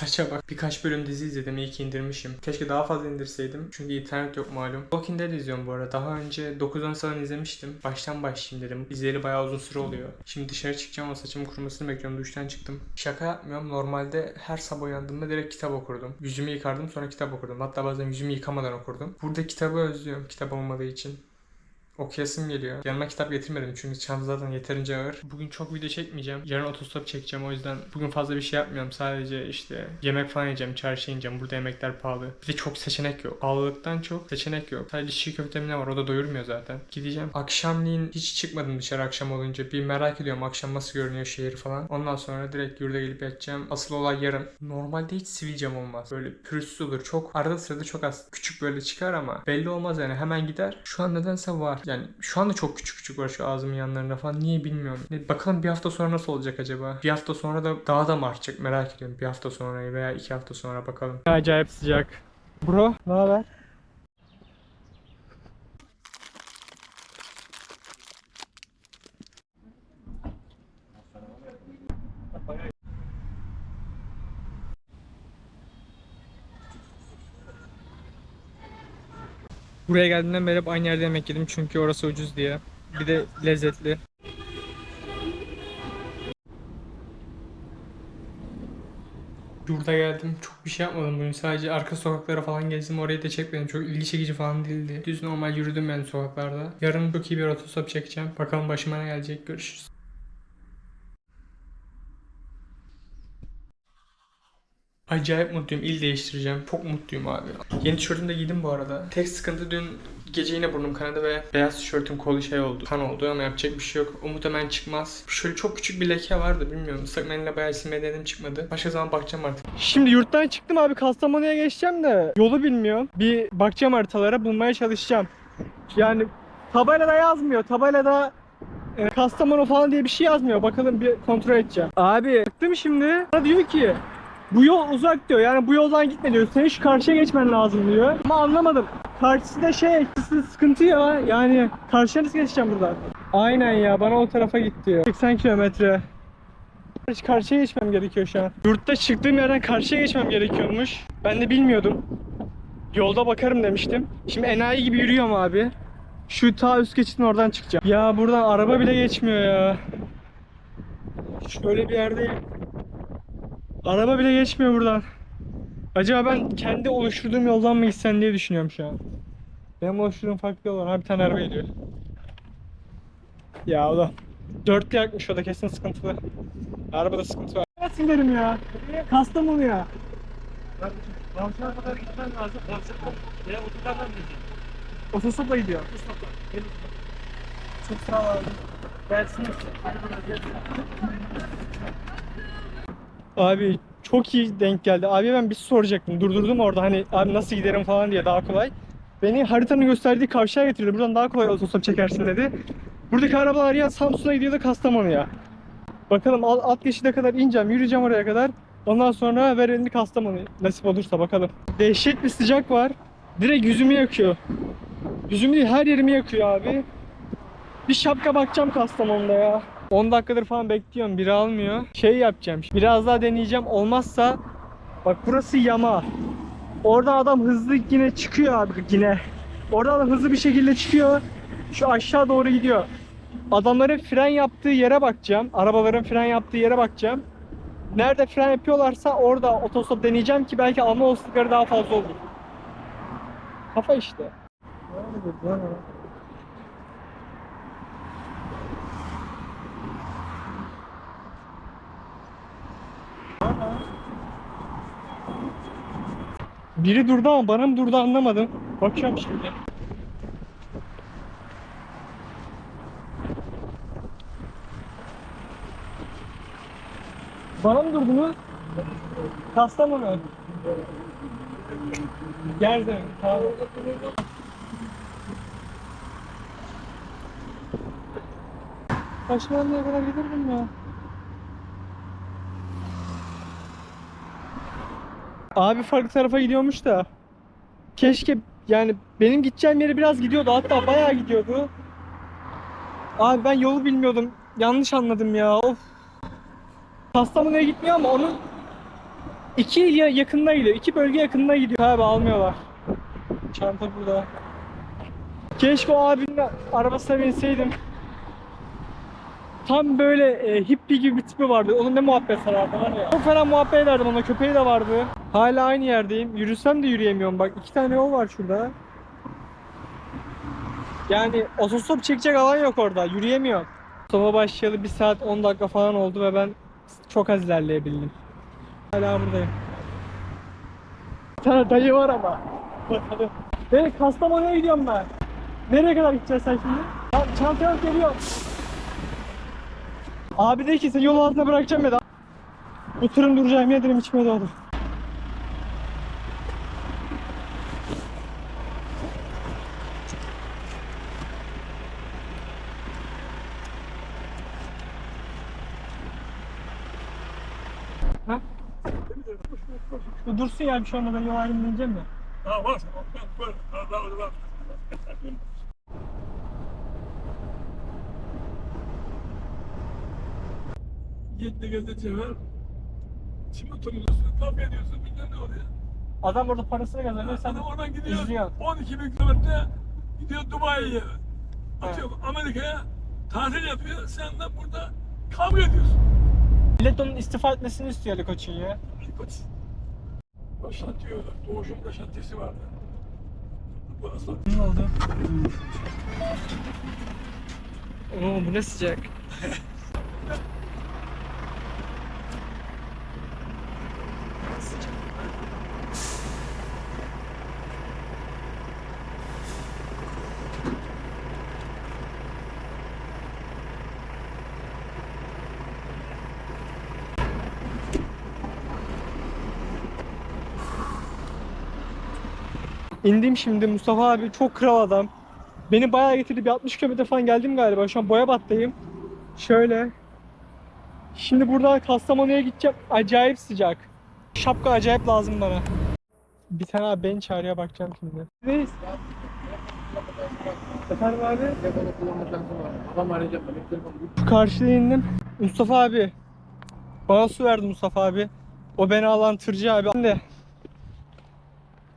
Saça bak. Birkaç bölüm dizi izledim. İyi indirmişim. Keşke daha fazla indirseydim. Çünkü internet yok malum. Walking Dead izliyorum bu arada. Daha önce 9-10 sezon izlemiştim. Baştan başlayayım dedim. İzleyeli bayağı uzun süre oluyor. Şimdi dışarı çıkacağım. O saçımın kurumasını bekliyorum. Duştan çıktım. Şaka yapmıyorum. Normalde her sabah uyandığımda direkt kitap okurdum. Yüzümü yıkardım sonra kitap okurdum. Hatta bazen yüzümü yıkamadan okurdum. Burada kitabı özlüyorum. Kitap olmadığı için. Okuyasım geliyor. Yanıma kitap getirmedim çünkü çanta zaten yeterince ağır. Bugün çok video çekmeyeceğim. Yarın otostop çekeceğim o yüzden bugün fazla bir şey yapmıyorum. Sadece işte yemek falan yiyeceğim, çarşıya ineceğim. Burada yemekler pahalı. Bir de çok seçenek yok. Pahalılıktan çok seçenek yok. Sadece çiğ köfte ne var o da doyurmuyor zaten. Gideceğim. Akşamleyin hiç çıkmadım dışarı akşam olunca. Bir merak ediyorum akşam nasıl görünüyor şehir falan. Ondan sonra direkt yurda gelip yatacağım. Asıl olay yarın. Normalde hiç sivilcem olmaz. Böyle pürüzsüz olur. Çok arada sırada çok az küçük böyle çıkar ama belli olmaz yani hemen gider. Şu an nedense var. Yani şu anda çok küçük küçük var şu ağzımın yanlarında falan. Niye bilmiyorum. Bakalım bir hafta sonra nasıl olacak acaba? Bir hafta sonra da daha da mı artacak merak ediyorum. Bir hafta sonra veya iki hafta sonra bakalım. Acayip sıcak. Bro ne haber? Buraya geldiğimden beri hep aynı yerde yemek yedim çünkü orası ucuz diye. Bir de lezzetli. Yurda geldim. Çok bir şey yapmadım bugün. Sadece arka sokaklara falan gezdim. Orayı da çekmedim. Çok ilgi çekici falan değildi. Düz normal yürüdüm yani sokaklarda. Yarın çok iyi bir otostop çekeceğim. Bakalım başıma ne gelecek. Görüşürüz. Acayip mutluyum. İl değiştireceğim. Çok mutluyum abi. Yeni tişörtümü de giydim bu arada. Tek sıkıntı dün gece yine burnum kanadı ve beyaz tişörtüm kolu şey oldu. Kan oldu ama yapacak bir şey yok. O muhtemelen çıkmaz. Şöyle çok küçük bir leke vardı bilmiyorum. Islak mendille bayağı silmeye denedim çıkmadı. Başka zaman bakacağım artık. Şimdi yurttan çıktım abi Kastamonu'ya geçeceğim de yolu bilmiyorum. Bir bakacağım haritalara bulmaya çalışacağım. Yani tabelada yazmıyor. Tabelada e, Kastamonu falan diye bir şey yazmıyor. Bakalım bir kontrol edeceğim. Abi baktım şimdi. Bana diyor ki bu yol uzak diyor. Yani bu yoldan gitme diyor. Senin şu karşıya geçmen lazım diyor. Ama anlamadım. Karşısı da şey sı- sıkıntı ya. Yani karşıya nasıl geçeceğim buradan? Aynen ya bana o tarafa git diyor. 80 kilometre. Karşıya geçmem gerekiyor şu an. Yurtta çıktığım yerden karşıya geçmem gerekiyormuş. Ben de bilmiyordum. Yolda bakarım demiştim. Şimdi enayi gibi yürüyorum abi. Şu ta üst geçitin oradan çıkacağım. Ya buradan araba bile geçmiyor ya. Şöyle bir yerdeyim. Araba bile geçmiyor buradan. Acaba ben kendi oluşturduğum yoldan mı gitsem diye düşünüyorum şu an. Benim oluşturduğum farklı yol var. Ha bir tane araba geliyor. Ya o da. Dörtlü yakmış o da kesin sıkıntılı. Arabada sıkıntı var. Nasıl giderim ya? Kastamonu ya. Kavşağa kadar gitmen lazım. Kavşaktan veya otogardan gideceksin. Otostopla gidiyor. Mustafa. Gel. Çok sağ ol abi. Gelsin. Abi çok iyi denk geldi. Abi ben bir şey soracaktım. Durdurdum orada hani abi nasıl giderim falan diye daha kolay. Beni haritanın gösterdiği kavşağa getirdi. Buradan daha kolay otostop çekersin dedi. Buradaki arabalar ya Samsun'a gidiyor da Kastamonu'ya. Bakalım alt, geçide kadar ineceğim, yürüyeceğim oraya kadar. Ondan sonra ver elini Kastamonu nasip olursa bakalım. Dehşet bir sıcak var. Direkt yüzümü yakıyor. Yüzümü değil her yerimi yakıyor abi. Bir şapka bakacağım Kastamonu'da ya. 10 dakikadır falan bekliyorum. Biri almıyor. Şey yapacağım. Biraz daha deneyeceğim. Olmazsa bak burası yama. Orada adam hızlı yine çıkıyor abi yine. Orada adam hızlı bir şekilde çıkıyor. Şu aşağı doğru gidiyor. Adamların fren yaptığı yere bakacağım. Arabaların fren yaptığı yere bakacağım. Nerede fren yapıyorlarsa orada otostop deneyeceğim ki belki alma olasılıkları daha fazla olur. Kafa işte. Biri durdu ama bana mı durdu anlamadım. Bakacağım şimdi. Bana mı durdu mu? Kastamonu. Geldim. Tamam. Taşlanmaya kadar giderim ya. Abi farklı tarafa gidiyormuş da. Keşke yani benim gideceğim yere biraz gidiyordu hatta bayağı gidiyordu. Abi ben yolu bilmiyordum. Yanlış anladım ya. Of. Kastamonu'ya gitmiyor ama onun iki il ya- yakınına gidiyor. iki bölge yakınına gidiyor. Abi almıyorlar. Çanta burada. Keşke o abinin arabasına binseydim. Tam böyle e, hippie gibi bir tipi vardı. Onun ne muhabbet sarardı var ya. Çok fena muhabbet ederdim ona. Köpeği de vardı. Hala aynı yerdeyim. Yürüsem de yürüyemiyorum. Bak iki tane yol var şurada. Yani otostop çekecek alan yok orada. Yürüyemiyorum. Soba başlayalı 1 saat 10 dakika falan oldu ve ben çok az ilerleyebildim. Hala buradayım. Bir tane dayı var ama. Bakalım. Nereye? Kastamonu'ya gidiyorum ben. Nereye kadar gideceğiz sen şimdi? Ya, çantaya alıp geliyorum. Abi de ki seni yol altına bırakacağım dedi. Bu tırın duracağım ederim içime doğdu. Ha? Şu dursun ya bir şey olmadan yol ayrımına ineceğim ya. Ha var. Var. Var. Var. Var. Yetti gözde çevir. Şimdi oturuyorsun, kavga ediyorsun, bilmem ne oluyor. Adam orada parasını kazanıyor sen Adam oradan gidiyor, izliyorsun. 12 bin kilometre gidiyor Dubai'ye. Atıyorum Amerika'ya tatil yapıyor, sen de burada kavga ediyorsun. Millet onun istifa etmesini istiyor Ali Koç'un ya. Ali Koç. O şantiyo, Doğuş'un da şantiyesi vardı. Bu aslan. Ne oldu? Oo bu ne sıcak. İndim şimdi Mustafa abi çok kral adam. Beni bayağı getirdi. Bir 60 km falan geldim galiba. Şu an Boyabat'tayım. Şöyle. Şimdi burada Kastamonu'ya gideceğim. Acayip sıcak. Şapka acayip lazım bana. Bir tane abi beni çağırıyor bakacağım şimdi. Reis. Efendim abi? Adam arayacak. Şu karşıya indim. Mustafa abi. Bana su verdi Mustafa abi. O beni alan tırcı abi. De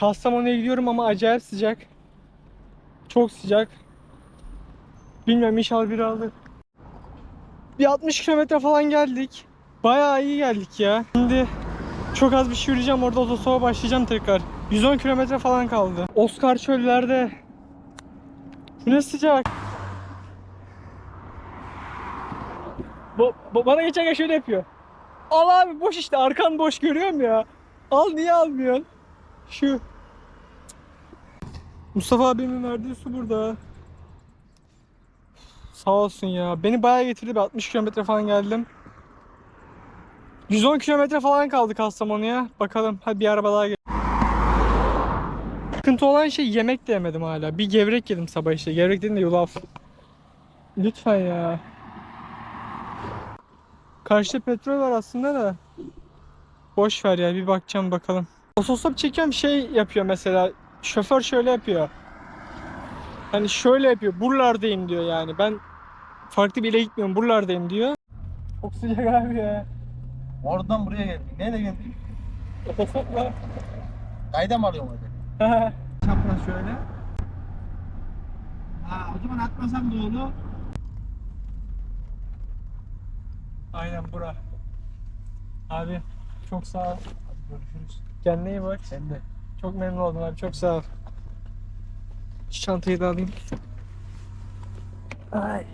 Kastamonu'ya gidiyorum ama acayip sıcak. Çok sıcak. Bilmiyorum inşallah biri alır. Bir 60 kilometre falan geldik. Bayağı iyi geldik ya. Şimdi çok az bir şey yürüyeceğim. Orada otostopa başlayacağım tekrar. 110 kilometre falan kaldı. Oscar çöllerde. Bu ne sıcak. Bu, bu- bana geçen şöyle yapıyor. Al abi boş işte arkan boş görüyorum ya. Al niye almıyorsun? Şu. Mustafa abimin verdiği su burada. Sağ olsun ya. Beni bayağı getirdi. Bir 60 kilometre falan geldim. 110 kilometre falan kaldı Kastamonu'ya. Bakalım. Hadi bir araba daha gel. Sıkıntı olan şey yemek de yemedim hala. Bir gevrek yedim sabah işte. Gevrek dedim de yulaf. Lütfen ya. Karşıda petrol var aslında da. Boş ver ya bir bakacağım bakalım. Otostop çekiyorum şey yapıyor mesela. Şoför şöyle yapıyor. Hani şöyle yapıyor. Buralardayım diyor yani. Ben farklı bir yere gitmiyorum. Buralardayım diyor. Çok sıcak abi ya. Oradan buraya geldik. Neyle geldik? Otostopla. Kayda mı alıyorsun orada? Çapraz şöyle. Ha, o zaman atmasam olur. Aynen bura. Abi çok sağ ol. Görüşürüz. Kendine iyi bak. Sen de. Çok memnun oldum abi. Çok sağ ol. Şu çantayı da alayım. Ay.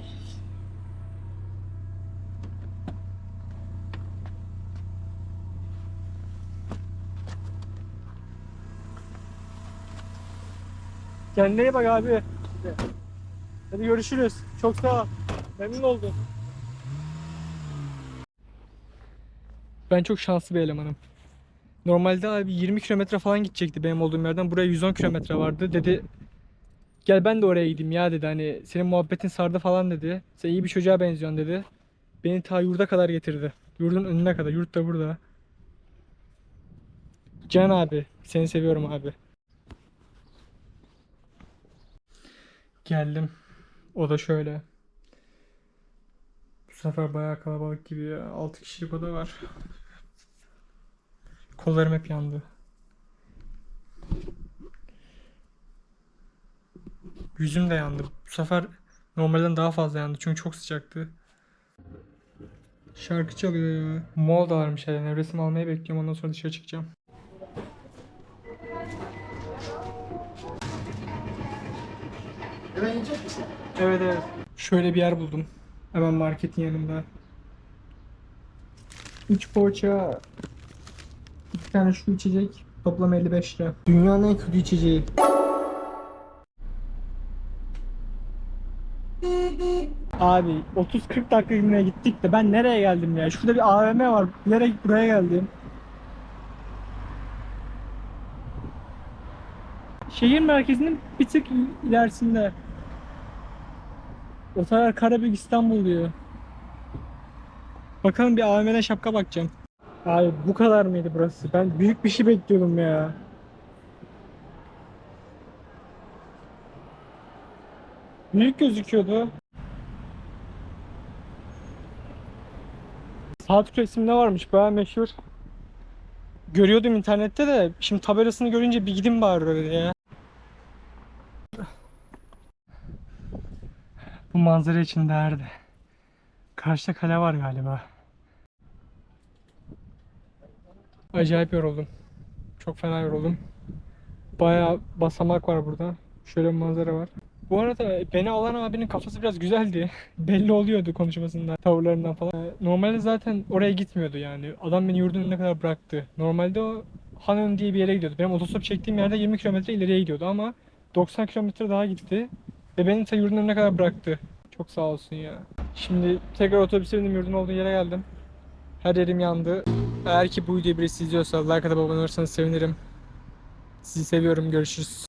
Kendine iyi bak abi. Hadi görüşürüz. Çok sağ ol. Memnun oldum. Ben çok şanslı bir elemanım. Normalde abi 20 kilometre falan gidecekti benim olduğum yerden. Buraya 110 kilometre vardı. Dedi gel ben de oraya gideyim ya dedi. Hani senin muhabbetin sardı falan dedi. Sen iyi bir çocuğa benziyorsun dedi. Beni ta yurda kadar getirdi. Yurdun önüne kadar. Yurt da burada. Can abi. Seni seviyorum abi. Geldim. O da şöyle. Bu sefer bayağı kalabalık gibi ya. 6 kişilik oda var. Kollarım hep yandı. Yüzüm de yandı. Bu sefer normalden daha fazla yandı çünkü çok sıcaktı. Şarkı çalıyor ya. Mola da varmış herhalde. Resim almayı bekliyorum ondan sonra dışarı çıkacağım. Hemen yiyecek? Evet evet. Şöyle bir yer buldum. Hemen marketin yanında. 3 poğaça, 2 tane şu içecek. Toplam 55 lira. Dünyanın en kötü içeceği. Abi 30-40 dakika yine gittik de ben nereye geldim ya? Şurada bir AVM var. Bilerek buraya geldim. Şehir merkezinin bir tık ilerisinde. Otogar Karabük İstanbul diyor. Bakalım bir AVM'den şapka bakacağım. Abi bu kadar mıydı burası? Ben büyük bir şey bekliyordum ya. Büyük gözüküyordu. Saat resimde varmış baya meşhur. Görüyordum internette de şimdi tabelasını görünce bir gidin bari oraya ya. Bu manzara için değerdi. Karşıda kale var galiba. Acayip yoruldum. Çok fena yoruldum. Bayağı basamak var burada. Şöyle bir manzara var. Bu arada beni alan abinin kafası biraz güzeldi. Belli oluyordu konuşmasından, tavırlarından falan. Ee, Normalde zaten oraya gitmiyordu yani. Adam beni yurdun önüne kadar bıraktı. Normalde o Hanön diye bir yere gidiyordu. Benim otostop çektiğim yerde 20 kilometre ileriye gidiyordu ama 90 kilometre daha gitti. Ve beni ta yurdun önüne kadar bıraktı. Çok sağ olsun ya. Şimdi tekrar otobüse bindim yurdun olduğu yere geldim. Her yerim yandı. Eğer ki bu videoyu birisi izliyorsa like atıp abone olursanız sevinirim. Sizi seviyorum. Görüşürüz.